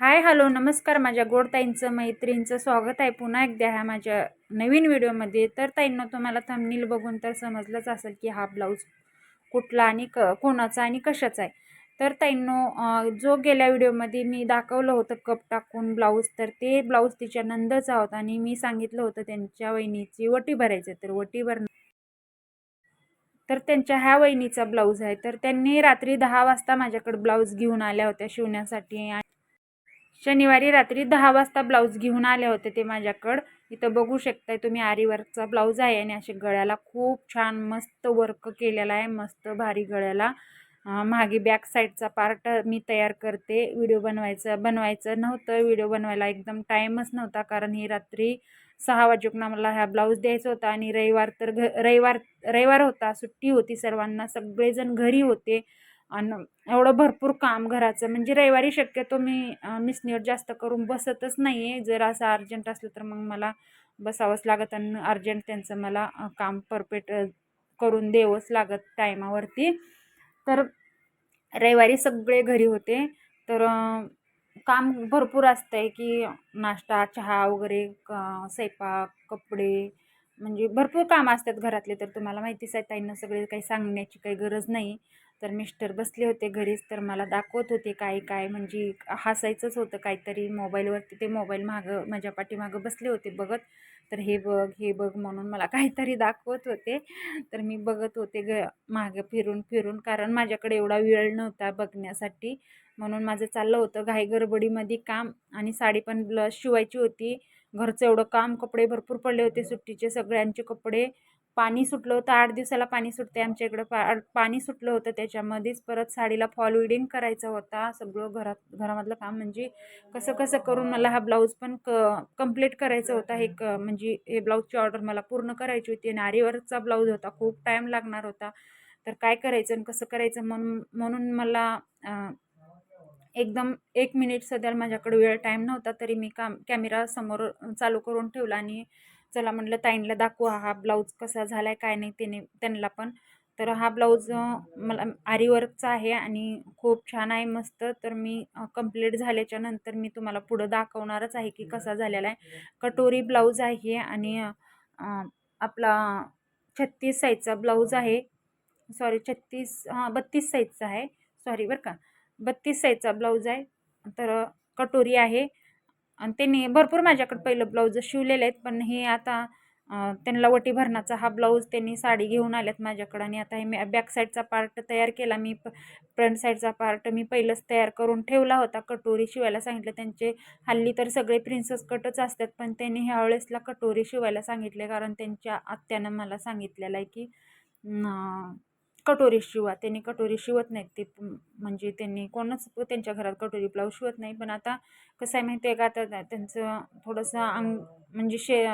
Hi hello नमस्कार माझ्या गोड ताईंचं स्वागत आहे पुन्हा एकदा ह्या माझ्या नवीन व्हिडिओमध्ये. तर ताईंना तुम्हाला थंबनील बघून तर समजलंच असेल की हा ब्लाऊज कुठला आणि क कोणाचा आणि कशाचा आहे. तर ताईंनो जो गेल्या व्हिडिओमध्ये मी दाखवलं होतं कप टाकून ब्लाऊज तर ते ब्लाऊज तिच्या नंदचा होता आणि मी सांगितलं होतं त्यांच्या वहिनीची वटी भरायचं आहे. तर वटी भर तर त्यांच्या ह्या वहिनीचा ब्लाऊज आहे. तर त्यांनी रात्री दहा वाजता माझ्याकडे ब्लाऊज घेऊन आल्या होत्या शिवण्यासाठी. आणि शनिवारी रात्री दहा वाजता ब्लाऊज घेऊन आले होते ते माझ्याकडं. इथं बघू शकताय तुम्ही आरीवर्कचा ब्लाऊज आहे आणि असे गळ्याला खूप छान मस्त वर्क केलेला आहे मस्त भारी गळ्याला. मागे बॅक साईडचा पार्ट मी तयार करते. व्हिडिओ बनवायचं बनवायचं नव्हतं. व्हिडिओ बनवायला एकदम टाईमच नव्हता कारण ही रात्री सहा वाजून मला ह्या ब्लाऊज द्यायचा होता आणि रविवार तर घ रविवार रविवार होता सुट्टी होती सर्वांना. सगळेजण घरी होते. आणि एवढं भरपूर काम घराचं. म्हणजे रविवारी शक्यतो मी मिसनीवर जास्त करून बसतच नाही आहे जर असं अर्जंट असलं तर मग मला बसावंच लागत आणि अर्जंट त्यांचं मला काम परफेक्ट करून द्यावंच लागत टायमावरती. तर रविवारी सगळे घरी होते. तर काम भरपूर असतं आहे की नाश्ता चहा वगैरे क स्वयंपाक कपडे म्हणजे भरपूर कामं असतात घरातले. तर तुम्हाला माहितीच आहे ताईंना सगळे काही सांगण्याची काही गरज नाही. तर मिस्टर बसले होते घरीच तर मला दाखवत होते काय काय म्हणजे हसायचंच होतं काहीतरी मोबाईलवरती. ते मोबाईल मागं माझ्या पाठीमागं बसले होते बघत. तर हे बघ हे बघ म्हणून मला काहीतरी दाखवत होते. तर मी बघत होते ग मागं फिरून फिरून कारण माझ्याकडे एवढा वेळ नव्हता बघण्यासाठी. म्हणून माझं चाललं होतं घाई गडबडीमध्ये काम आणि साडी पण ब्लाऊज शिवायची होती. घरचं एवढं काम कपडे भरपूर पडले होते सुट्टीचे सगळ्यांचे कपडे. पाणी सुटलं होतं आठ दिवसाला पाणी सुटते आमच्या इकडं. पा पाणी सुटलं होतं त्याच्यामध्येच परत साडीला फॉल विडिंग करायचा होता. सगळं घरात घरामधलं काम. म्हणजे कसं कसं करून मला हा ब्लाऊज पण क कंप्लीट करायचा होता. हे क म्हणजे हे ब्लाऊजची ऑर्डर मला पूर्ण करायची होती. आणि आरीवरचा ब्लाऊज होता. खूप टाईम लागणार होता. तर काय करायचं आणि कसं करायचं म्हणून म्हणून मला एकदम एक मिनिट सध्या माझ्याकडे वेळ टाईम नव्हता. तरी मी काम कॅमेरा समोर चालू करून ठेवला आणि चला म्हटलं ताईंला दाखवा हा ब्लाऊज कसा झाला आहे काय नाही त्याने त्यांना पण. तर हा ब्लाऊज मला आरीवर्कचा आहे आणि खूप छान आहे मस्त. तर मी कंप्लीट झाल्याच्यानंतर मी तुम्हाला पुढं दाखवणारच आहे की कसा झालेला आहे. कटोरी ब्लाऊज आहे आणि आपला छत्तीस साईजचा ब्लाऊज आहे. सॉरी छत्तीस हां बत्तीस साईजचा आहे. सॉरी बरं का. बत्तीस साईजचा ब्लाऊज आहे. तर कटोरी आहे. आणि त्यांनी भरपूर माझ्याकडे पहिलं ब्लाऊज शिवलेले आहेत पण हे आता त्यांना वटी भरणाचा हा ब्लाऊज त्यांनी साडी घेऊन आल्यात माझ्याकडं आणि आता हे मी बॅक साईडचा पार्ट तयार केला. मी फ्रंट साईडचा पार्ट मी पहिलंच तयार करून ठेवला होता. कटोरी शिवायला सांगितलं. त्यांचे हल्ली तर सगळे प्रिन्सेस कटच असतात पण त्यांनी ह्या वेळेसला कटोरी शिवायला सांगितले. कारण त्यांच्या आत्यानं मला सांगितलेलं आहे की कटोरी शिवा त्यांनी कटोरी शिवत नाहीत. ते म्हणजे त्यांनी कोणच त्यांच्या घरात कटोरी ब्लाऊज शिवत नाही. पण आता कसं आहे माहिती आहे का? आता त्यांचं थोडंसं अंग म्हणजे शे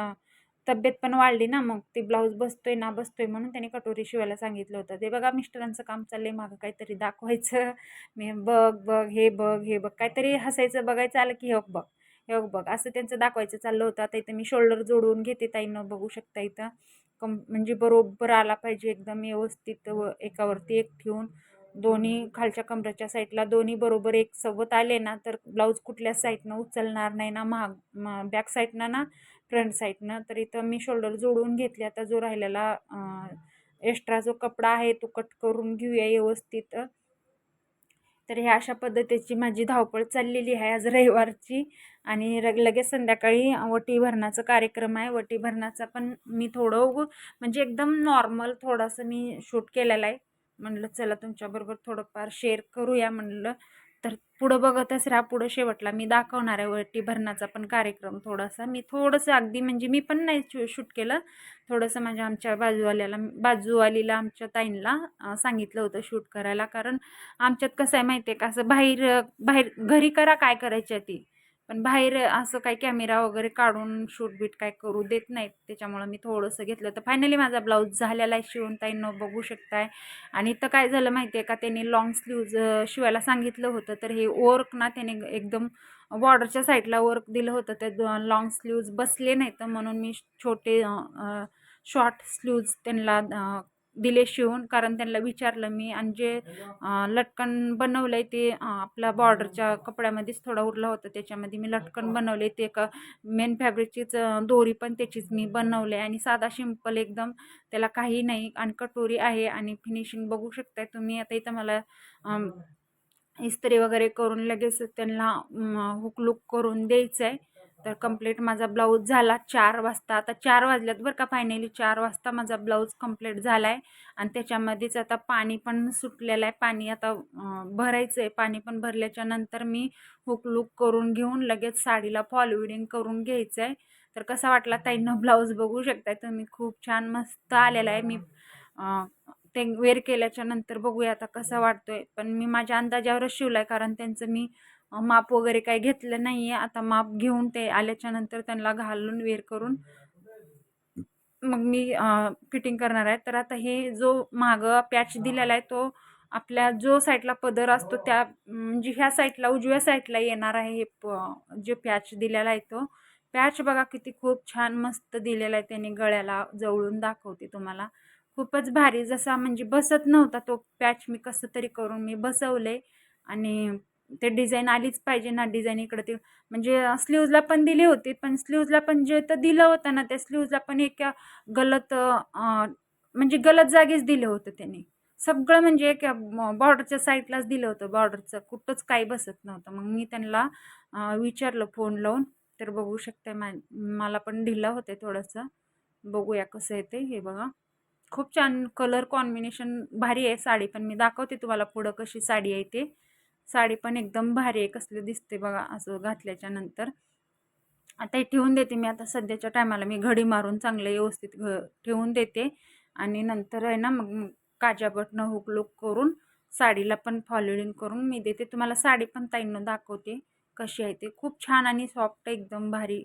तब्येत पण वाढली ना मग ते ब्लाऊज बसतोय ना बसतोय म्हणून त्यांनी कटोरी शिवायला सांगितलं होतं. ते बघा मिस्टरांचं काम चाललं आहे मागं काहीतरी दाखवायचं. मी बघ बघ हे बघ हे बघ. काहीतरी हसायचं बघायचं आलं की हे बघ हे बघ. असं त्यांचं दाखवायचं चाललं होतं. आता इथं मी शोल्डर जोडून घेते ताईनं बघू शकता इथं. कम म्हणजे बरोबर आला पाहिजे एकदम व्यवस्थित व एकावरती एक ठेवून. दोन्ही खालच्या कमरेच्या साईडला दोन्ही बरोबर एक सोबत आले ना तर ब्लाऊज कुठल्या साईडनं उचलणार नाही ना महाग बॅक साईडनं ना फ्रंट साईडनं. तर इथं मी शोल्डर जोडून घेतले. आता जो राहिलेला एक्स्ट्रा जो कपडा आहे तो कट करून घेऊया व्यवस्थित. तर ह्या अशा पद्धतीची माझी धावपळ चाललेली आहे आज रविवारची. आणि र लगेच संध्याकाळी वटी भरणाचा कार्यक्रम आहे. वटी भरणाचा पण मी थोडं म्हणजे एकदम नॉर्मल थोडंसं मी शूट केलेलं आहे. म्हणलं चला तुमच्याबरोबर थोडंफार शेअर करूया म्हणलं. तर पुढं बघतच राहा पुढं शेवटला. मी दाखवणार आहे वटी भरणाचा पण कार्यक्रम थोडासा. मी थोडंसं अगदी म्हणजे मी पण नाही शूट केलं. थोडंसं माझ्या आमच्या बाजूवाल्याला बाजूवालीला आमच्या ताईंला सांगितलं होतं शूट करायला. कारण आमच्यात कसं आहे माहिती आहे का असं बाहेर बाहेर घरी करा काय करायची आहे ती. पण बाहेर असं काही कॅमेरा वगैरे काढून शूट बीट काय करू देत नाहीत. त्याच्यामुळं मी थोडंसं घेतलं तर फायनली माझा ब्लाऊज झालेला आहे शिवून ताईंनो बघू शकताय. आणि तर काय झालं माहिती आहे का? त्यांनी लॉंग स्लीव्ज शिवायला सांगितलं होतं. तर हे वर्क ना त्याने एकदम बॉर्डरच्या साईडला वर्क दिलं होतं. ते लॉंग स्लीव्ज बसले नाहीत. म्हणून मी छोटे शॉर्ट स्लीव्ज त्यांना दिले शिवून कारण त्यांना विचारलं मी आणि जे लटकन बनवलं आहे ते आपला आपल्या बॉर्डरच्या कपड्यामध्येच थोडा उरला होता त्याच्यामध्ये मी लटकन बनवले ते एक मेन फॅब्रिकचीच दोरी पण त्याचीच मी बनवले आणि साधा सिंपल एकदम त्याला काही नाही आणि कटोरी आहे आणि फिनिशिंग बघू शकताय तुम्ही. आता इथं मला इस्त्री वगैरे करून लगेच त्यांना हुकलुक करून द्यायचं आहे तर कंप्लीट माझा ब्लाऊज झाला चार वाजता. आता चार वाजल्यात बरं का फायनली चार वाजता माझा ब्लाऊज कंप्लीट झाला आहे आणि त्याच्यामध्येच आता पाणी पण सुटलेलं आहे. पाणी आता भरायचं आहे पाणी पण भरल्याच्या नंतर मी हुक लुक करून घेऊन लगेच साडीला फॉल विडिंग करून घ्यायचं आहे तर कसा वाटला ताईनं ब्लाऊज बघू शकताय तुम्ही? खूप छान मस्त आलेला आहे. मी ते वेअर केल्याच्यानंतर बघूया आता कसा वाटतोय. पण मी माझ्या अंदाजावरच शिवलाय. आहे कारण त्यांचं मी माप वगैरे काही घेतलं नाही आहे आता माप घेऊन ते आल्याच्यानंतर त्यांना घालून वेअर करून मग मी फिटिंग करणार आहे. तर आता हे जो मागं पॅच दिलेला आहे तो आपल्या जो साईडला पदर असतो त्या म्हणजे ह्या साईडला उजव्या साईडला येणार आहे हे प जे पॅच दिलेला आहे तो. पॅच बघा किती खूप छान मस्त दिलेला आहे त्याने गळ्याला जवळून दाखवते तुम्हाला. खूपच भारी जसा म्हणजे बसत नव्हता तो पॅच मी कसं तरी करून मी बसवले आणि ते डिझाईन आलीच पाहिजे ना डिझाईन इकडं ते. म्हणजे स्लीवजला पण दिली होती पण स्लीव्जला पण जे तर दिलं होतं ना त्या स्लीवजला पण एक गलत म्हणजे गलत जागीच दिलं होतं त्याने. सगळं म्हणजे एक बॉर्डरच्या साईडलाच दिलं होतं बॉर्डरचं कुठंच काही बसत नव्हतं. मग मी त्यांना विचारलं फोन लावून. तर बघू शकते मा मला पण ढिलं होते थोडंसं. बघूया कसं येते हे बघा. खूप छान कलर कॉम्बिनेशन भारी आहे साडी पण मी दाखवते तुम्हाला पुढं कशी साडी आहे ते. साडी पण एकदम भारी आहे कसलं दिसते बघा असं घातल्याच्या नंतर. आता हे ठेवून देते मी आता सध्याच्या टायमाला मी घडी मारून चांगलं व्यवस्थित घ ठेवून देते. आणि नंतर आहे ना मग काजा बटणं हुक लुक करून साडीला पण फॉलोडिंग करून मी देते. तुम्हाला साडी पण ताईंनो दाखवते कशी आहे ते. खूप छान आणि सॉफ्ट एकदम भारी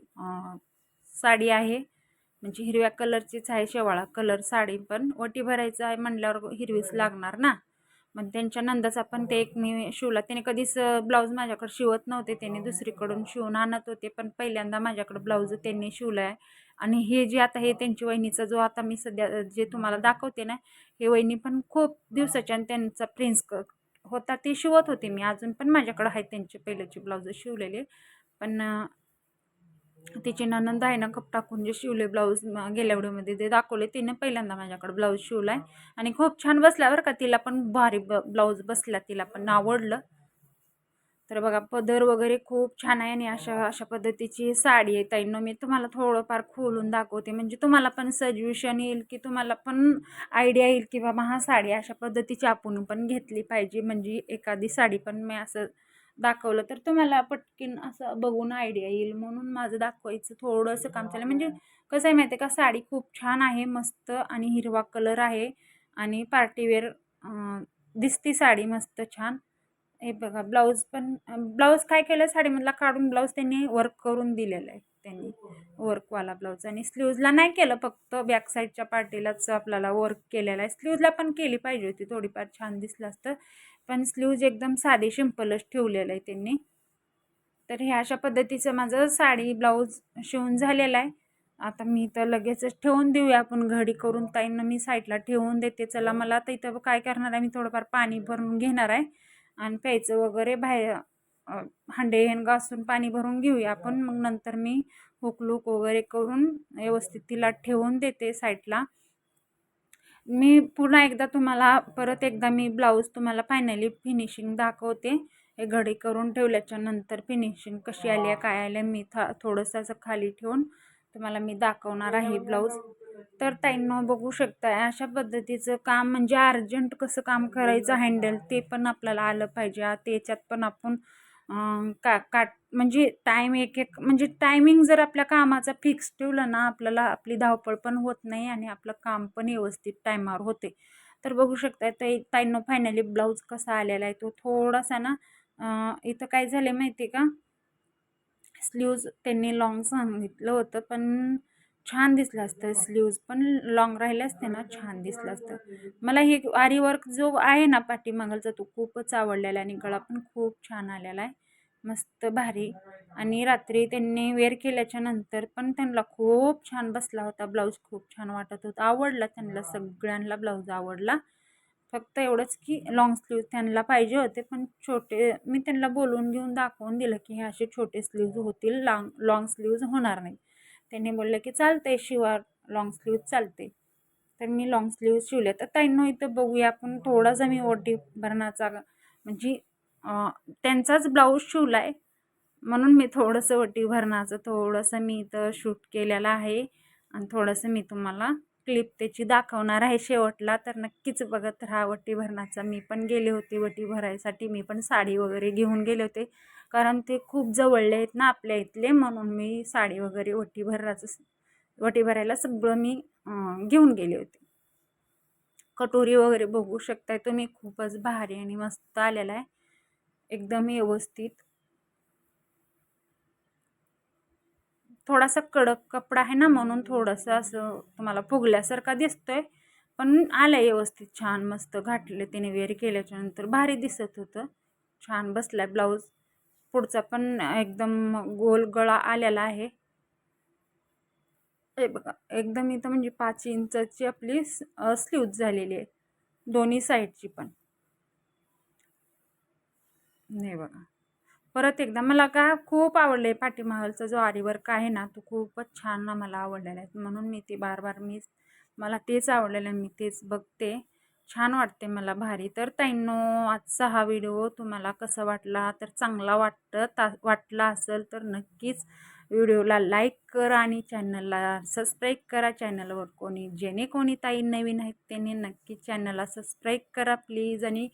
साडी आहे. म्हणजे हिरव्या कलरचीच आहे शेवाळा कलर साडी पण. वटी भरायचं आहे म्हणल्यावर हिरवीच लागणार ना? मग त्यांच्या नंदाचा पण ते एक मी शिवला. त्याने कधीच ब्लाऊज माझ्याकडे शिवत नव्हते. त्याने दुसरीकडून शिवून आणत होते. पण पहिल्यांदा माझ्याकडे ब्लाऊज त्यांनी शिवला आहे आणि हे जे आता हे त्यांची वहिनीचा जो आता मी सध्या जे तुम्हाला दाखवते ना हे वहिनी पण खूप दिवसाच्या आणि त्यांचा प्रिन्स क होता. ते शिवत होते मी. अजून पण माझ्याकडं आहेत त्यांचे पहिल्याचे ब्लाऊज शिवलेले. पण तिची ननंद आहे ना कप टाकून जे शिवले ब्लाऊज गेल्या व्हिडिओमध्ये ते दाखवले तिने पहिल्यांदा माझ्याकडे ब्लाऊज शिवला आहे आणि खूप छान बसल्यावर बरं का तिला पण भारी ब ब्लाऊज बसला तिला पण आवडलं. तर बघा पदर वगैरे खूप छान आहे आणि अशा अशा पद्धतीची साडी आहे. ताईनं मी तुम्हाला थोडंफार खोलून दाखवते. म्हणजे तुम्हाला पण सजेशन येईल की तुम्हाला पण आयडिया येईल की बाबा हा साडी अशा पद्धतीची आपण पण घेतली पाहिजे. म्हणजे एखादी साडी पण मी असं दाखवलं तर तुम्हाला पटकीन असं बघून आयडिया येईल. म्हणून माझं दाखवायचं थोडंसं काम चाललं म्हणजे कसं आहे माहिती आहे का? साडी खूप छान आहे मस्त आणि हिरवा कलर आहे आणि पार्टीवेअर दिसती साडी मस्त छान. हे बघा ब्लाऊज पण ब्लाऊज काय केलं? साडीमधला काढून ब्लाऊज त्यांनी वर्क करून दिलेलं आहे. त्यांनी वर्कवाला ब्लाऊज आणि स्लीवजला नाही केलं फक्त बॅक साईडच्या पार्टीलाच आपल्याला वर्क केलेलं आहे. स्लीवजला पण केली पाहिजे होती थोडीफार छान दिसलं असतं. पण स्लीवज एकदम साधे सिंपलच ठेवलेलं आहे त्यांनी. तर ह्या अशा पद्धतीचं माझं साडी ब्लाऊज शिवून झालेलं आहे. आता मी तर लगेचच ठेवून देऊया आपण घडी करून ताईंना मी साईडला ठेवून देते. चला मला आता इथं काय करणार आहे मी थोडंफार पाणी भरून घेणार आहे. आणि प्यायचं वगैरे बाहेर हांडे हेन घासून पाणी भरून घेऊया आपण. मग नंतर मी हुकलूक वगैरे करून व्यवस्थित तिला ठेवून देते साईडला. मी पुन्हा एकदा तुम्हाला परत एकदा मी ब्लाऊज तुम्हाला फायनली फिनिशिंग दाखवते. हे घडी करून ठेवल्याच्या नंतर फिनिशिंग कशी आली आहे काय आली आहे मी था थोडंसं असं खाली ठेवून तुम्हाला मी दाखवणार आहे ब्लाऊज. तर ताईंनो बघू शकता अशा पद्धतीचं काम म्हणजे अर्जंट कसं काम करायचं हँडल ते पण आपल्याला आलं पाहिजे. त्याच्यात पण आपण का काट म्हणजे टाईम एक एक म्हणजे टायमिंग जर आपल्या कामाचा फिक्स ठेवलं ना आपल्याला आपली धावपळ पण होत नाही आणि आपलं काम पण व्यवस्थित टायमावर होते. तर बघू शकता ताई ताईंनो फायनली ब्लाऊज कसा आलेला आहे तो थोडासा ना इथं काय झालं माहिती आहे का? स्लीव्ज त्यांनी लॉंग सांगितलं होतं पण छान दिसलं असतं. स्लीव्ज पण लॉंग राहिले असते ना छान दिसलं असतं. मला हे आरी वर्क जो आहे ना पाठीमागलचा तो खूपच आवडलेला आहे आणि गळा पण खूप छान आलेला आहे. मस्त भारी. आणि रात्री त्यांनी वेअर केल्याच्यानंतर पण त्यांना खूप छान बसला होता. ब्लाऊज खूप छान वाटत होता. आवडला त्यांना सगळ्यांना ब्लाऊज आवडला. फक्त एवढंच की लॉंग स्लीव्ज त्यांना पाहिजे होते पण छोटे मी त्यांना बोलून घेऊन दाखवून दिलं की हे असे छोटे स्लीव्ज होतील लॉंग लॉंग स्लीव्ज होणार नाही त्यांनी बोललं की चालते शिवा लॉंग स्लीव्ज चालते. तर मी लॉंग स्लीव्ज शिवले. तर ताईंनो इथं बघूया आपण थोडासा मी ओटी भरणाचा म्हणजे त्यांचाच ब्लाऊज शिवला आहे म्हणून मी थोडंसं ओटी भरणाचं थोडंसं मी इथं शूट केलेलं आहे. आणि थोडंसं मी तुम्हाला क्लिप त्याची दाखवणार आहे शेवटला तर नक्कीच बघत राहा वटी भरणाचा मी पण गेले होते वटी भरायसाठी. मी पण साडी वगैरे घेऊन गेले होते. कारण ते खूप जवळले आहेत ना आपल्या इथले म्हणून मी साडी वगैरे वटी भरायचं वटी भरायला सगळं मी घेऊन गेले होते. कटोरी वगैरे बघू शकताय तुम्ही. खूपच भारी आणि मस्त आलेला आहे. एकदम व्यवस्थित. थोडासा कडक कपडा आहे ना म्हणून थोडंसं असं तुम्हाला फुगल्यासारखा दिसतोय. पण आलं व्यवस्थित छान मस्त घातले तिने वेअर केल्याच्यानंतर भारी दिसत होतं. छान बसलाय ब्लाऊज पुढचा पण एकदम गोल गळा आलेला आहे. हे बघा एकदम इथं म्हणजे पाच इंचाची आपली स्लीव्ज झालेली आहे. दोन्ही साईडची पण. नाही बघा. परत एकदा मला का खूप आवडलं आहे पाठीमागलचा जो आरीवर्क आहे ना तो खूपच छान ना मला आवडलेला आहे. म्हणून मी ते बार बार मी मला तेच आवडलेलं आहे मी तेच बघते. छान वाटते मला भारी. तर ताईंनो आजचा हा व्हिडिओ तुम्हाला कसा वाटला? तर चांगला वाटतं ता वाटला असेल तर नक्कीच व्हिडिओला लाईक करा आणि चॅनलला सबस्क्राईब करा चॅनलवर कोणी जेणे कोणी ताई नवीन आहेत त्यांनी नक्कीच चॅनलला सबस्क्राईब करा प्लीज. आणि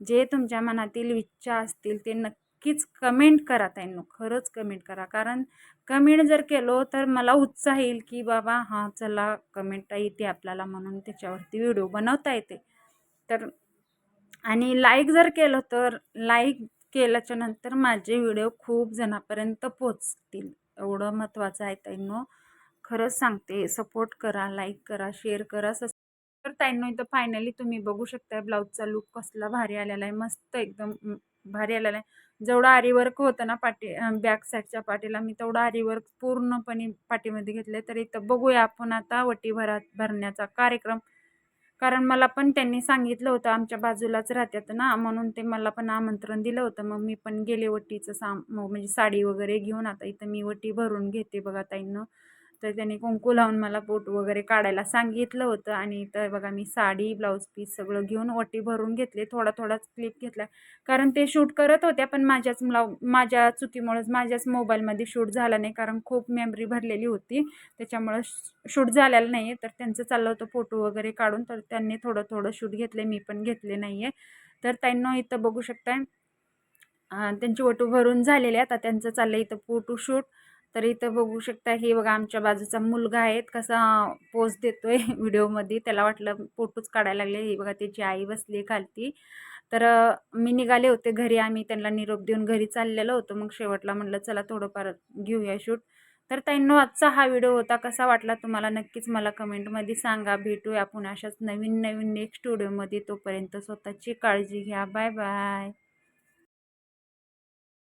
जे तुमच्या मनातील इच्छा असतील ते नक्की नक्कीच कमेंट करा ताईंनो खरंच कमेंट करा. कारण कमेंट जर केलो तर मला उत्साह येईल की बाबा हां चला कमेंट येते आपल्याला म्हणून त्याच्यावरती व्हिडिओ बनवता येते. तर आणि लाईक जर केलं तर लाईक केल्याच्यानंतर माझे व्हिडिओ खूप जणापर्यंत पोचतील एवढं महत्त्वाचं आहे ताईंनो. खरंच सांगते सपोर्ट करा लाईक करा शेअर करा. सस तर ताईंनो इथं फायनली तुम्ही बघू शकता ब्लाऊजचा लुक कसला भारी आलेला आहे. मस्त एकदम भारी आलेला आहे. जेवढा आरीवर्क होतं ना पाठी बॅक साईडच्या पाठीला मी तेवढा आरीवर्क पूर्णपणे पाठीमध्ये घेतले तर इथं बघूया आपण आता वटी भरा भरण्याचा कार्यक्रम. कारण मला पण त्यांनी सांगितलं होतं आमच्या बाजूलाच राहतात ना म्हणून ते मला पण आमंत्रण दिलं होतं. मग मी पण गेले वटीचं साम म्हणजे साडी वगैरे घेऊन आता इथं मी वटी भरून घेते बघा ताईंनं. तर त्यांनी कुंकू लावून मला पोट वगैरे काढायला सांगितलं होतं. आणि तर बघा मी साडी ब्लाऊज पीस सगळं घेऊन ओटी भरून घेतले. थोडा थोडाच क्लिप घेतला. कारण ते शूट करत होत्या पण माझ्याच माझ्या चुकीमुळेच माझ्याच मोबाईलमध्ये शूट झाला नाही. कारण खूप मेमरी भरलेली होती. त्याच्यामुळं शूट झालेलं नाही आहे तर त्यांचं चाललं होतं फोटो वगैरे काढून. तर त्यांनी थोडं थोडं शूट घेतले. मी पण घेतले नाही आहे तर त्यांना इथं बघू शकताय. त्यांची ओटू भरून झालेले आता त्यांचं चाललं इथं फोटो शूट. तर इथं बघू शकता हे बघा आमच्या बाजूचा मुलगा आहे. कसा पोज देतोय व्हिडिओमध्ये. त्याला वाटलं फोटोच काढायला लागले. हे बघा त्याची आई बसली खालती. तर मी निघाले होते घरी. आम्ही त्यांना निरोप देऊन घरी चाललेलो होतो. मग शेवटला म्हटलं चला थोडंफार घेऊया शूट. तर त्यांनो आजचा हा व्हिडिओ होता. कसा वाटला तुम्हाला? नक्कीच मला कमेंटमध्ये सांगा. भेटूया आपण अशाच नवीन नवीन नेक्स्ट व्हिडिओमध्ये तोपर्यंत स्वतःची काळजी घ्या. Bye bye